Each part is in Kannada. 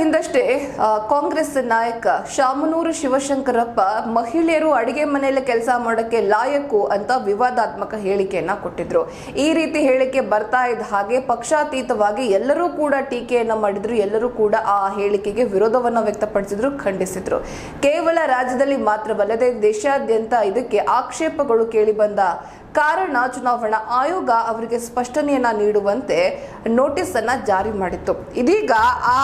ಹಿಂದಷ್ಟೇ ಕಾಂಗ್ರೆಸ್ ನಾಯಕ ಶಾಮನೂರು ಶಿವಶಂಕರಪ್ಪ ಮಹಿಳೆಯರು ಅಡಿಗೆ ಮನೆಯಲ್ಲಿ ಕೆಲಸ ಮಾಡೋಕ್ಕೆ ಲಾಯಕು ಅಂತ ವಿವಾದಾತ್ಮಕ ಹೇಳಿಕೆಯನ್ನ ಕೊಟ್ಟಿದ್ರು. ಈ ರೀತಿ ಹೇಳಿಕೆ ಬರ್ತಾ ಇದ್ದ ಹಾಗೆ ಪಕ್ಷಾತೀತವಾಗಿ ಎಲ್ಲರೂ ಕೂಡ ಟೀಕೆಯನ್ನ ಮಾಡಿದ್ರು, ಎಲ್ಲರೂ ಕೂಡ ಆ ಹೇಳಿಕೆಗೆ ವಿರೋಧವನ್ನ ವ್ಯಕ್ತಪಡಿಸಿದ್ರು, ಖಂಡಿಸಿದ್ರು. ಕೇವಲ ರಾಜ್ಯದಲ್ಲಿ ಮಾತ್ರವಲ್ಲದೆ ದೇಶಾದ್ಯಂತ ಇದಕ್ಕೆ ಆಕ್ಷೇಪಗಳು ಕೇಳಿಬಂದ ಕಾರಣ ಚುನಾವಣಾ ಆಯೋಗ ಅವರಿಗೆ ಸ್ಪಷ್ಟನೆಯನ್ನ ನೀಡುವಂತೆ ನೋಟಿಸ್ ಅನ್ನ ಜಾರಿ ಮಾಡಿತ್ತು. ಇದೀಗ ಆ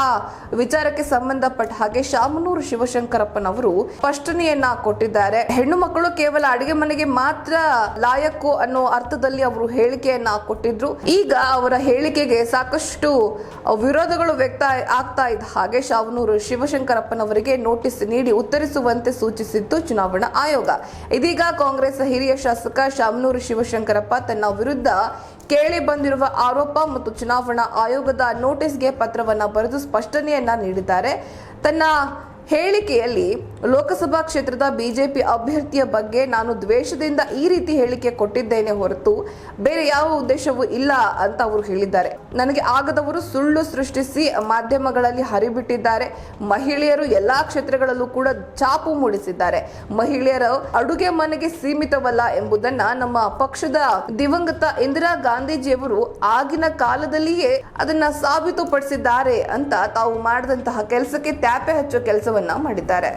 ವಿಚಾರಕ್ಕೆ ಸಂಬಂಧಪಟ್ಟ ಹಾಗೆ ಶಾಮನೂರು ಶಿವಶಂಕರಪ್ಪನವರು ಸ್ಪಷ್ಟನೆಯನ್ನ ಕೊಟ್ಟಿದ್ದಾರೆ. ಹೆಣ್ಣು ಮಕ್ಕಳು ಕೇವಲ ಅಡುಗೆ ಮನೆಗೆ ಮಾತ್ರ ಲಾಯಕ್ಕು ಅನ್ನೋ ಅರ್ಥದಲ್ಲಿ ಅವರು ಹೇಳಿಕೆಯನ್ನ ಕೊಟ್ಟಿದ್ರು. ಈಗ ಅವರ ಹೇಳಿಕೆಗೆ ಸಾಕಷ್ಟು ವಿರೋಧಗಳು ವ್ಯಕ್ತ ಆಗ್ತಾ ಇದ್ದ ಹಾಗೆ ಶಾಮನೂರು ಶಿವಶಂಕರಪ್ಪನವರಿಗೆ ನೋಟಿಸ್ ನೀಡಿ ಉತ್ತರಿಸುವಂತೆ ಸೂಚಿಸಿತ್ತು ಚುನಾವಣಾ ಆಯೋಗ. ಇದೀಗ ಕಾಂಗ್ರೆಸ್ ಹಿರಿಯ ಶಾಸಕ ಶಾಮನೂರು ಶಿವಶಂಕರಪ್ಪ ತನ್ನ ವಿರುದ್ಧ ಕೇಳಿ ಬಂದಿರುವ ಆರೋಪ ಮತ್ತು ಚುನಾವಣಾ ಆಯೋಗದ ನೋಟಿಸ್ಗೆ ಪತ್ರವನ್ನ ಬರೆದು ಸ್ಪಷ್ಟನೆಯನ್ನ ನೀಡಿದ್ದಾರೆ. ತನ್ನ ಹೇಳಿಕೆಯಲ್ಲಿ ಲೋಕಸಭಾ ಕ್ಷೇತ್ರದ ಬಿಜೆಪಿ ಅಭ್ಯರ್ಥಿಯ ಬಗ್ಗೆ ನಾನು ದ್ವೇಷದಿಂದ ಈ ರೀತಿ ಹೇಳಿಕೆ ಕೊಟ್ಟಿದ್ದೇನೆ ಹೊರತು ಬೇರೆ ಯಾವ ಉದ್ದೇಶವೂ ಇಲ್ಲ ಅಂತ ಅವರು ಹೇಳಿದ್ದಾರೆ. ನನಗೆ ಆಗದವರು ಸುಳ್ಳು ಸೃಷ್ಟಿಸಿ ಮಾಧ್ಯಮಗಳಲ್ಲಿ ಹರಿಬಿಟ್ಟಿದ್ದಾರೆ. ಮಹಿಳೆಯರು ಎಲ್ಲಾ ಕ್ಷೇತ್ರಗಳಲ್ಲೂ ಕೂಡ ಚಾಪು ಮೂಡಿಸಿದ್ದಾರೆ. ಮಹಿಳೆಯರು ಅಡುಗೆ ಮನೆಗೆ ಸೀಮಿತವಲ್ಲ ಎಂಬುದನ್ನ ನಮ್ಮ ಪಕ್ಷದ ದಿವಂಗತ ಇಂದಿರಾ ಗಾಂಧೀಜಿಯವರು ಆಗಿನ ಕಾಲದಲ್ಲಿಯೇ ಅದನ್ನ ಸಾಬೀತುಪಡಿಸಿದ್ದಾರೆ ಅಂತ ತಾವು ಮಾಡಿದಂತಹ ಕೆಲಸಕ್ಕೆ ತ್ಯಾಪೆ ಹಚ್ಚೋ ಕೆಲಸವನ್ನ ಮಾಡಿದ್ದಾರೆ.